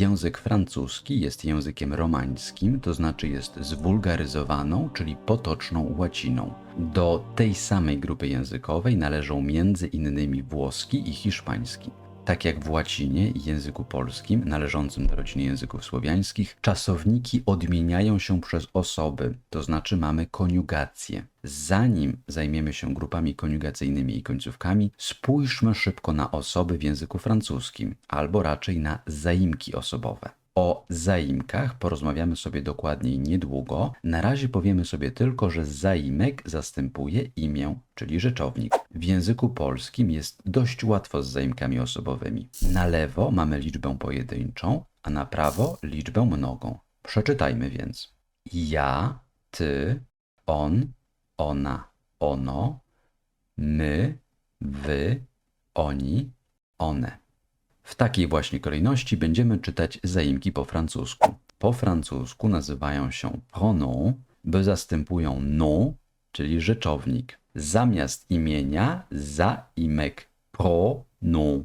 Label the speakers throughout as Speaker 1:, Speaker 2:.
Speaker 1: Język francuski jest językiem romańskim, to znaczy jest zwulgaryzowaną, czyli potoczną łaciną. Do tej samej grupy językowej należą między innymi włoski i hiszpański. Tak jak w łacinie i języku polskim, należącym do rodziny języków słowiańskich, czasowniki odmieniają się przez osoby, to znaczy mamy koniugację. Zanim zajmiemy się grupami koniugacyjnymi i końcówkami, spójrzmy szybko na osoby w języku francuskim, albo raczej na zaimki osobowe. O zaimkach porozmawiamy sobie dokładniej niedługo. Na razie powiemy sobie tylko, że zaimek zastępuje imię, czyli rzeczownik. W języku polskim jest dość łatwo z zaimkami osobowymi. Na lewo mamy liczbę pojedynczą, a na prawo liczbę mnogą. Przeczytajmy więc. Ja, ty, on, ona, ono, my, wy, oni, one. W takiej właśnie kolejności będziemy czytać zaimki po francusku. Po francusku nazywają się pronoms, bo zastępują nom, czyli rzeczownik. Zamiast imienia zaimek pronom.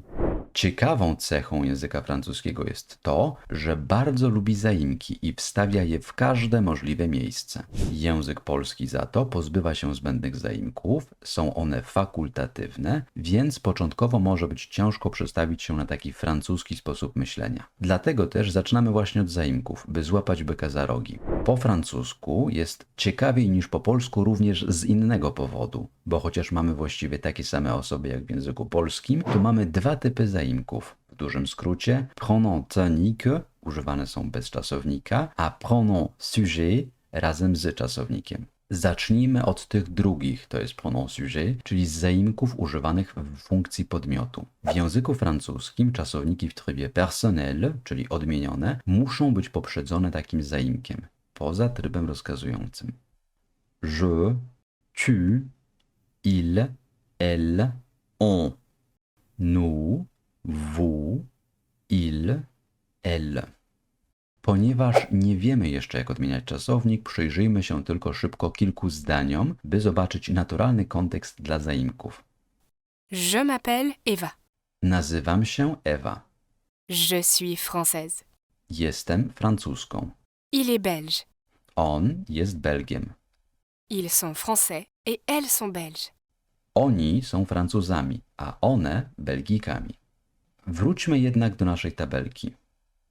Speaker 1: Ciekawą cechą języka francuskiego jest to, że bardzo lubi zaimki i wstawia je w każde możliwe miejsce. Język polski za to pozbywa się zbędnych zaimków, są one fakultatywne, więc początkowo może być ciężko przestawić się na taki francuski sposób myślenia. Dlatego też zaczynamy właśnie od zaimków, by złapać byka za rogi. Po francusku jest ciekawiej niż po polsku również z innego powodu, bo chociaż mamy właściwie takie same osoby jak w języku polskim, to mamy dwa typy zaimków. W dużym skrócie, pronom tonique używane są bez czasownika, a pronom sujet razem z czasownikiem. Zacznijmy od tych drugich, to jest pronom sujet, czyli z zaimków używanych w funkcji podmiotu. W języku francuskim czasowniki w trybie personnel, czyli odmienione, muszą być poprzedzone takim zaimkiem, poza trybem rozkazującym. Je, tu, il, elle, on. Nous, vous, il, elle. Ponieważ nie wiemy jeszcze, jak odmieniać czasownik, przyjrzyjmy się tylko szybko kilku zdaniom, by zobaczyć naturalny kontekst dla zaimków.
Speaker 2: Je m'appelle Eva.
Speaker 1: Nazywam się Ewa.
Speaker 2: Je suis française.
Speaker 1: Jestem francuską.
Speaker 2: Il est belge.
Speaker 1: On jest Belgiem.
Speaker 2: Ils sont français et elles sont belges.
Speaker 1: Oni są Francuzami, a one Belgikami. Wróćmy jednak do naszej tabelki.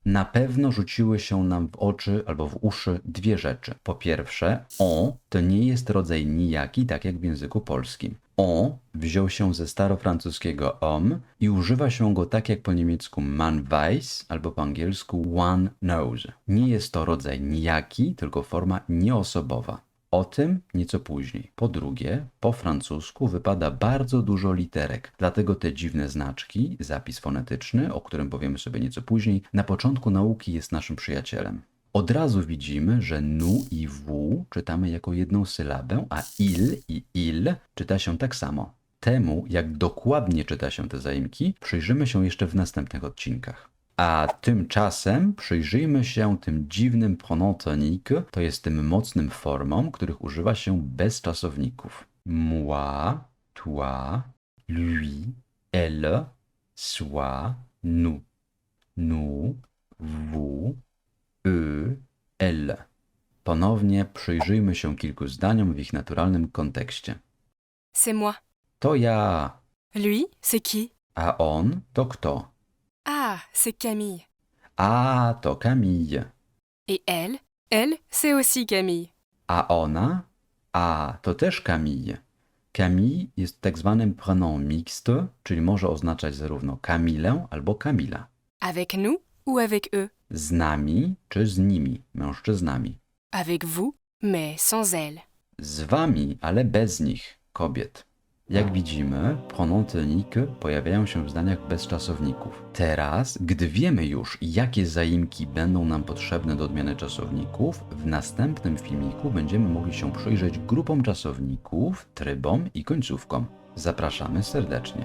Speaker 1: Na pewno rzuciły się nam w oczy albo w uszy dwie rzeczy. Po pierwsze, on to nie jest rodzaj nijaki, tak jak w języku polskim. On wziął się ze starofrancuskiego om i używa się go tak jak po niemiecku man weiß albo po angielsku one knows. Nie jest to rodzaj nijaki, tylko forma nieosobowa. O tym nieco później. Po drugie, po francusku wypada bardzo dużo literek, dlatego te dziwne znaczki, zapis fonetyczny, o którym powiemy sobie nieco później, na początku nauki jest naszym przyjacielem. Od razu widzimy, że nu i w czytamy jako jedną sylabę, a il i il czyta się tak samo. Temu, jak dokładnie czyta się te zaimki, przyjrzymy się jeszcze w następnych odcinkach. A tymczasem przyjrzyjmy się tym dziwnym pronom tonique, to jest tym mocnym formom, których używa się bez czasowników. Moi, toi, lui, elle, soi, nous. Nous, vous, eux, elle. Ponownie przyjrzyjmy się kilku zdaniom w ich naturalnym kontekście.
Speaker 2: C'est moi.
Speaker 1: To ja,
Speaker 2: Lui, c'est qui
Speaker 1: a on to kto?
Speaker 2: Ah, c'est Camille.
Speaker 1: A to Camille.
Speaker 2: Et elle Elle, c'est aussi Camille.
Speaker 1: A ona? A, to też Camille. Camille jest tak zwanym pronom mixte, czyli może oznaczać zarówno Kamilę albo Kamila.
Speaker 2: Avec nous ou avec eux
Speaker 1: Z nami czy z nimi, mężczyznami.
Speaker 2: Avec vous, mais sans elle.
Speaker 1: Z wami, ale bez nich, kobiet. Jak widzimy, pronom tonique pojawiają się w zdaniach bez czasowników. Teraz, gdy wiemy już, jakie zaimki będą nam potrzebne do odmiany czasowników, w następnym filmiku będziemy mogli się przyjrzeć grupom czasowników, trybom i końcówkom. Zapraszamy serdecznie.